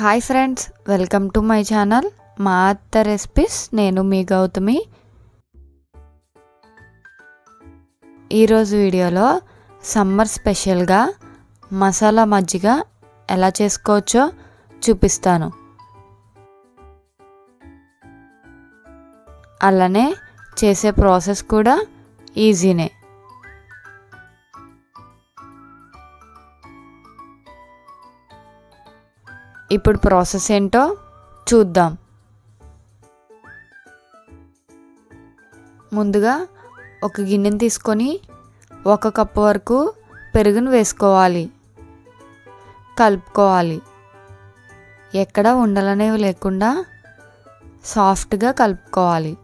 Hi friends welcome to my channel మా అత్త recipes నేను మీ గౌతమి. ఈరోజు వీడియోలో సమ్మర్ స్పెషల్గా మసాలా మజ్జిగ ఎలా చేసుకోవచ్చో చూపిస్తాను. అలానే చేసే ప్రాసెస్ కూడా ఈజీనే. ఇప్పుడు ప్రాసెస్ ఏంటో చూద్దాం. ముందుగా ఒక గిన్నెని తీసుకొని ఒక కప్పు వరకు పెరుగును వేసుకోవాలి. కలుపుకోవాలి. ఎక్కడ ఉండలనేవి లేకుండా సాఫ్ట్గా కలుపుకోవాలి.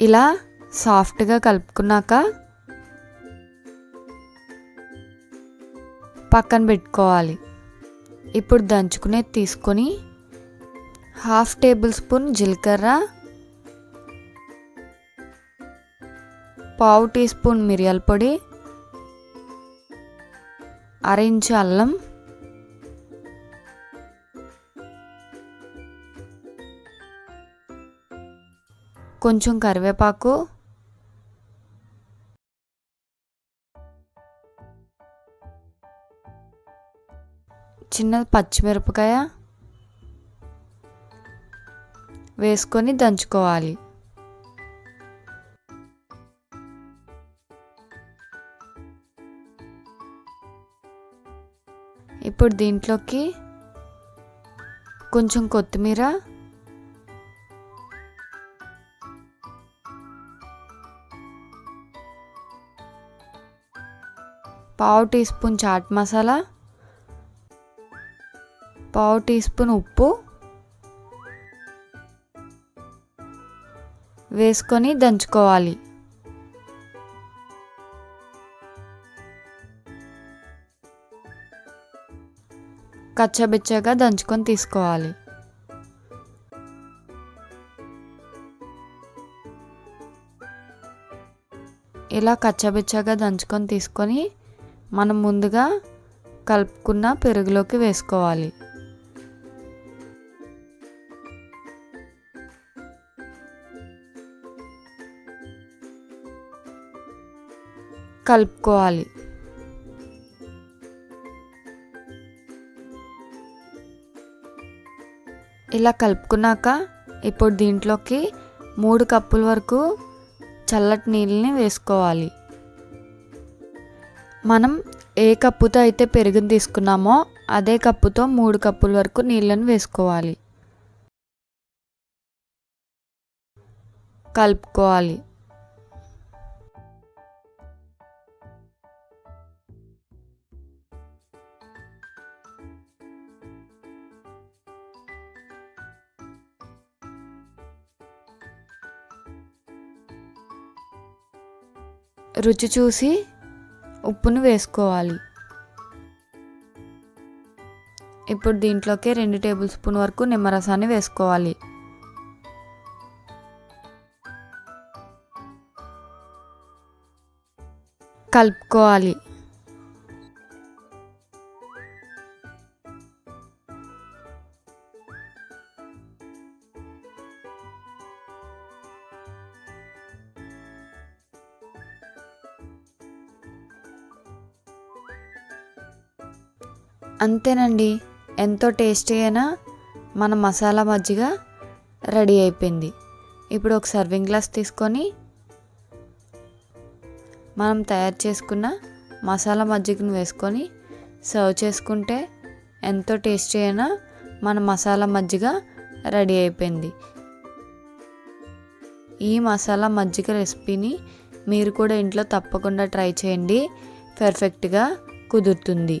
ఇలా సాఫ్ట్గా కలుపుకున్నాక పక్కన పెట్టుకోవాలి. ఇప్పుడు దంచుకునేది తీసుకొని హాఫ్ టేబుల్ స్పూన్ జీలకర్ర పావు టీ స్పూన్ మిరియాల పొడి అర ఇంచు అల్లం కొంచెం కరివేపాకు. చిన్న పచ్చిమిరపకాయ వేసుకొని దంచుకోవాలి. ఇప్పుడు దీంట్లోకి కొంచెం కొత్తిమీర పావు టీ స్పూన్ చాట్ మసాలా పావు టీ స్పూన్ ఉప్పు వేసుకొని దంచుకోవాలి. కచ్చబిచ్చగా దంచుకొని తీసుకోవాలి. ఇలా కచ్చబిచ్చగా దంచుకొని తీసుకొని మనం ముందుగా కలుపుకున్న పెరుగులోకి వేసుకోవాలి. కలుపుకోవాలి. ఇలా కలుపుకున్నాక ఇప్పుడు దీంట్లోకి మూడు కప్పుల వరకు చల్లటి నీళ్ళని వేసుకోవాలి. మనం ఏ కప్పుతో అయితే పెరుగుని తీసుకున్నామో అదే కప్పుతో మూడు కప్పుల వరకు నీళ్ళను వేసుకోవాలి. కలుపుకోవాలి. రుచి చూసి ఉప్పును వేసుకోవాలి. ఇప్పుడు దీంట్లోకి రెండు టేబుల్ స్పూన్ వరకు నిమ్మరసాన్ని వేసుకోవాలి. కలుపుకోవాలి. అంతేనండి. ఎంతో టేస్టీ అయినా మన మసాలా మజ్జిగ రెడీ అయిపోయింది. ఇప్పుడు ఒక సర్వింగ్ గ్లాస్ తీసుకొని మనం తయారు చేసుకున్న మసాలా మజ్జిగను వేసుకొని సర్వ్ చేసుకుంటే ఎంతో టేస్టీ అయినా మన మసాలా మజ్జిగ రెడీ అయిపోయింది. ఈ మసాలా మజ్జిగ రెసిపీని మీరు కూడా ఇంట్లో తప్పకుండా ట్రై చేయండి. పర్ఫెక్ట్గా కుదురుతుంది.